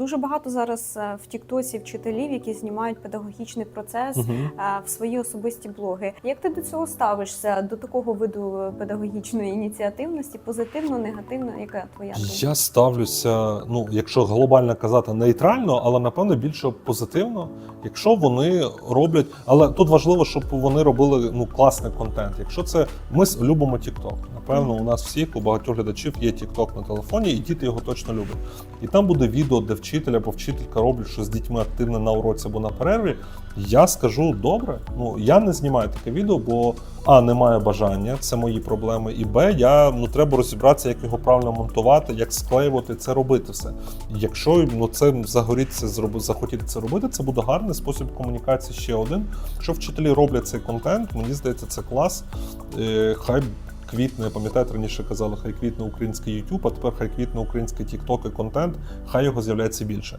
Дуже багато зараз е, в Тіктосі вчителів, які знімають педагогічний процес Угу. е, в свої особисті блоги. Як ти до цього ставишся до такого виду педагогічної ініціативності? Позитивно, негативно? Яка твоя думка? Я ставлюся, ну, якщо глобально казати, нейтрально, але напевно більше позитивно, якщо вони роблять. Але тут важливо, щоб вони робили ну, класний контент. Якщо це ми любимо TikTok. Напевно, у нас всіх, у багатьох глядачів є TikTok на телефоні, і діти його точно люблять. І там буде відео, де вчитель або вчителька роблять щось з дітьми активно на уроці або на перерві. Я скажу добре. Ну я не знімаю таке відео, бо а немає бажання, це мої проблеми. І Б, я ну треба розібратися, як його правильно монтувати, як склеювати це робити все. Якщо ну це загоріться зроби, захотіти це робити, це буде гарний спосіб комунікації. Ще один. Якщо вчителі роблять цей контент, мені здається, це клас. Е, хай. Квітне, пам'ятаєте, раніше казали, хай квітне український YouTube, а тепер хай квітне український TikTok і контент, хай його з'являється більше.